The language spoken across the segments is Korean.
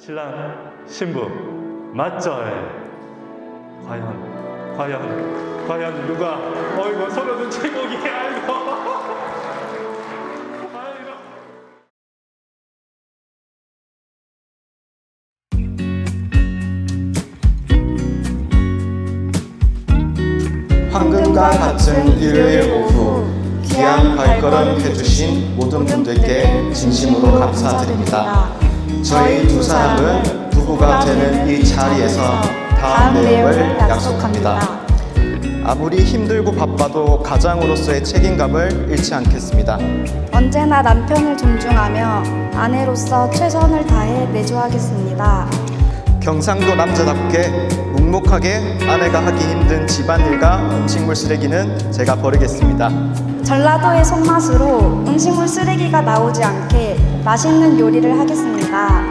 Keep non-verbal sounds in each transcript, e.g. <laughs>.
신랑 신부 맞절 과연 과연 과연 누가 어이구 제목이 아이고 <laughs> 아이고 황금과 같은 일요일 오후 귀한 발걸음 해주신 모든 분들께 진심으로 감사드립니다. 저희 두 사람은 부부가 되는 이 자리에서 다음 내용을 약속합니다. 아무리 힘들고 바빠도 가장으로서의 책임감을 잃지 않겠습니다. 언제나 남편을 존중하며 아내로서 최선을 다해 내조하겠습니다. 경상도 남자답게 묵묵하게 아내가 하기 힘든 집안일과 음식물 쓰레기는 제가 버리겠습니다. 전라도의 손맛으로 음식물 쓰레기가 나오지 않게 맛있는 요리를 하겠습니다.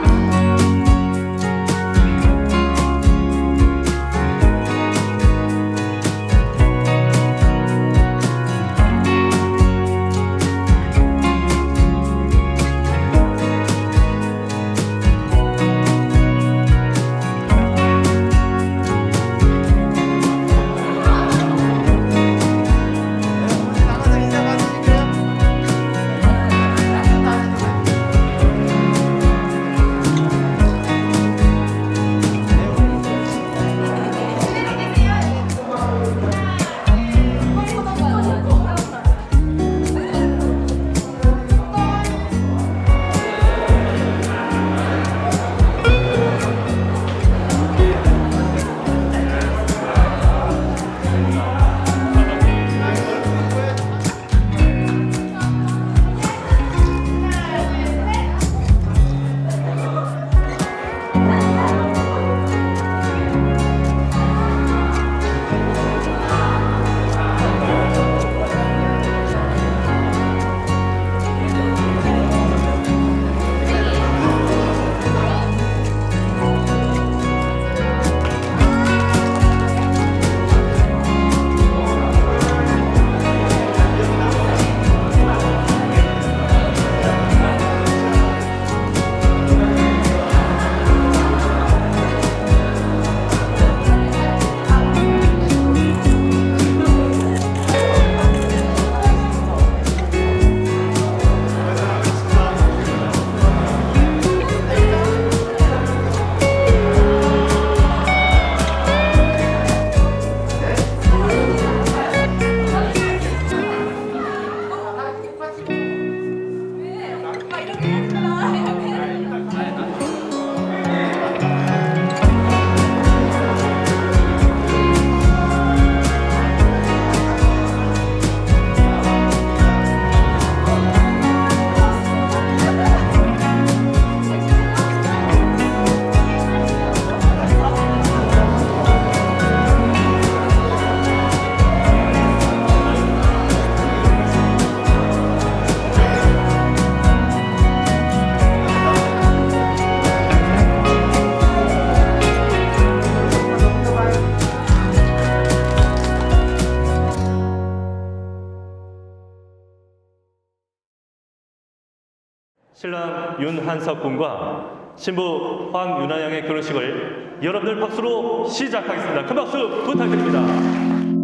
신랑 윤한석 군과 신부 황윤아 양의 결혼식을 여러분들 박수로 시작하겠습니다. 큰 박수 부탁드립니다.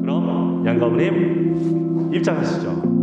그럼 양가부님 입장하시죠.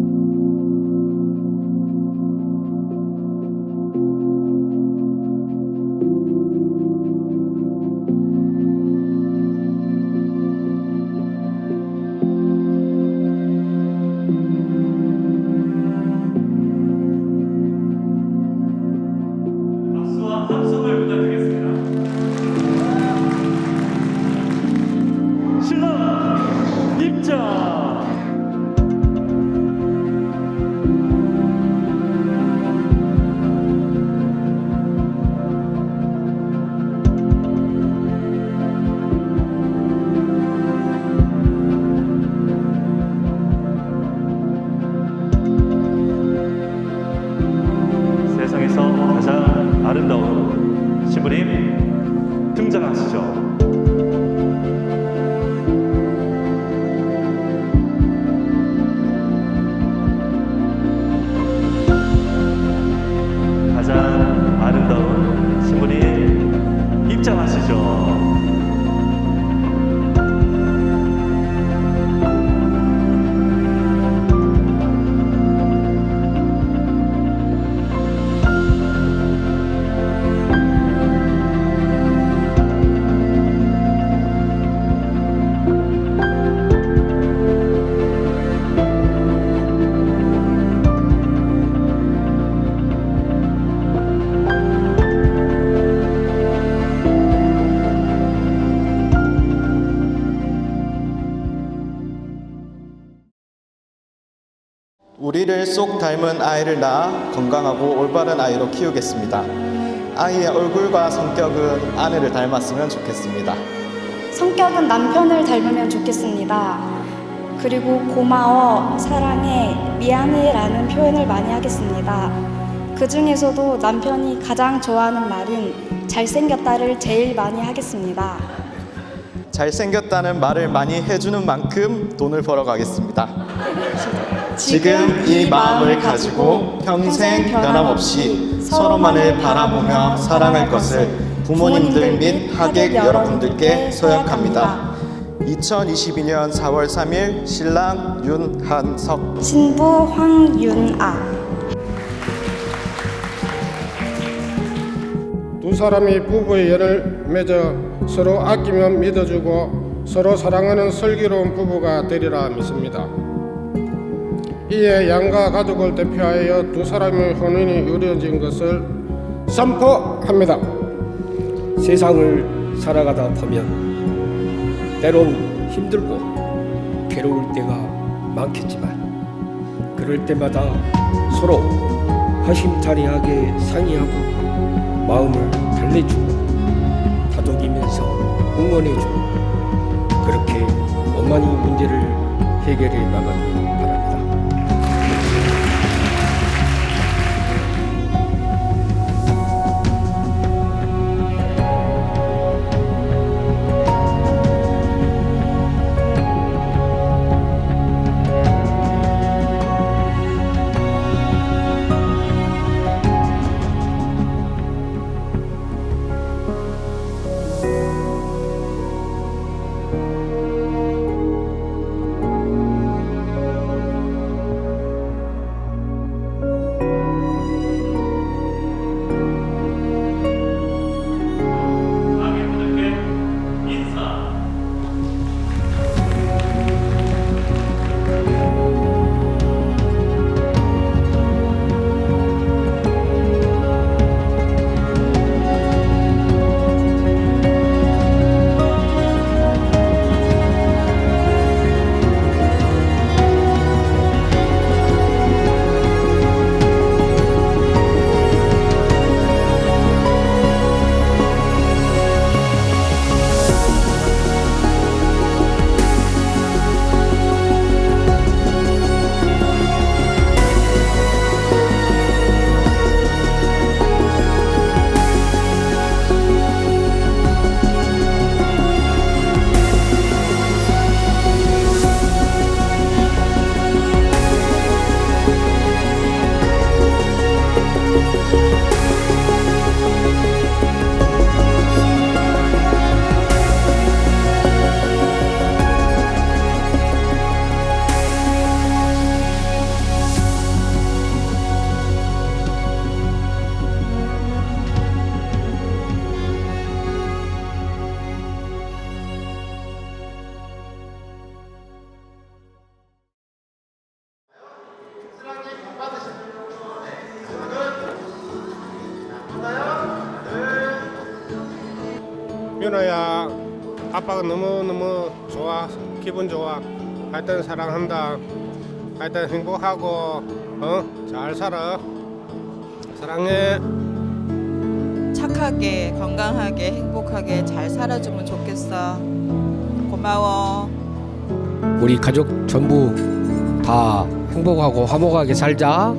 이를 쏙 닮은 아이를 낳아 건강하고 올바른 아이로 키우겠습니다. 아이의 얼굴과 성격은 아내를 닮았으면 좋겠습니다. 성격은 남편을 닮으면 좋겠습니다. 그리고 고마워, 사랑해, 미안해 라는 표현을 많이 하겠습니다. 그 중에서도 남편이 가장 좋아하는 말은 잘생겼다를 제일 많이 하겠습니다. 잘생겼다는 말을 많이 해주는 만큼 돈을 벌어 가겠습니다. 지금 이 마음을 가지고 평생 변함없이 서로만을 바라보며 사랑할 것을 부모님들 및 하객 여러분들께 서약합니다. 2022년 4월 3일 신랑 윤한석 신부 황윤아 두 사람이 부부의 연을 맺어 서로 아끼며 믿어주고 서로 사랑하는 슬기로운 부부가 되리라 믿습니다. 이에 양가 가족을 대표하여 두 사람의 혼인이 이루어진 것을 선포합니다. 세상을 살아가다 보면 때론 힘들고 괴로울 때가 많겠지만 그럴 때마다 서로 허심탄회하게 상의하고 마음을 달래주고 다독이면서 응원해주고 그렇게 원만히 문제를 해결해 바랍니다. 아빠가 너무너무 좋아, 기분 좋아. 하여튼 사랑한다. 하여튼 행복하고, 어? 잘 살아. 사랑해. 착하게 건강하게 행복하게 잘 살아주면 좋겠어. 고마워. 우리 가족 전부 다 행복하고 화목하게 살자.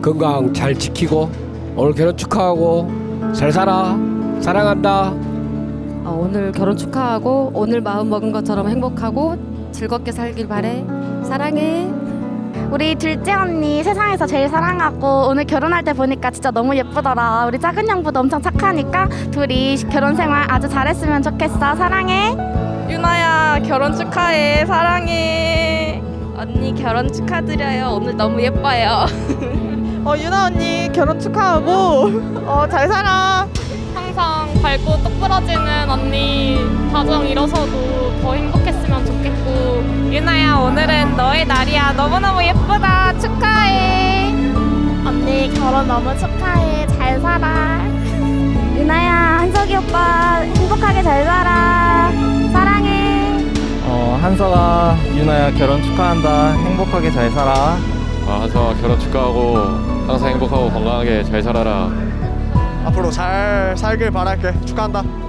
건강 잘 지키고 오늘 결혼 축하하고 잘 살아. 사랑한다. 어, 오늘 결혼 축하하고 오늘 마음 먹은 것처럼 행복하고 즐겁게 살길 바래. 사랑해. 우리 둘째 언니 세상에서 제일 사랑하고 오늘 결혼할 때 보니까 진짜 너무 예쁘더라. 우리 작은 양부도 엄청 착하니까 둘이 결혼 생활 아주 잘했으면 좋겠어. 사랑해. 유나야 결혼 축하해 사랑해 언니 결혼 축하드려요 오늘 너무 예뻐요 <laughs> 어 유나 언니 결혼 축하하고 어 잘 살아. 항상 밝고 똑부러지는 언니 가정 이뤄서도 더 행복했으면 좋겠고 유나야 오늘은 너의 날이야 너무너무 예쁘다 축하해 언니 결혼 너무 축하해. 잘 살아. <laughs> 유나야, 한석이 오빠 행복하게 잘 살아. 사랑해. 어, 한서가 유나야 결혼 축하한다. 행복하게 잘 살아. 아, 한성아 결혼 축하하고 항상 행복하고 건강하게 잘 살아라. 앞으로 잘 살길 바랄게. 축하한다.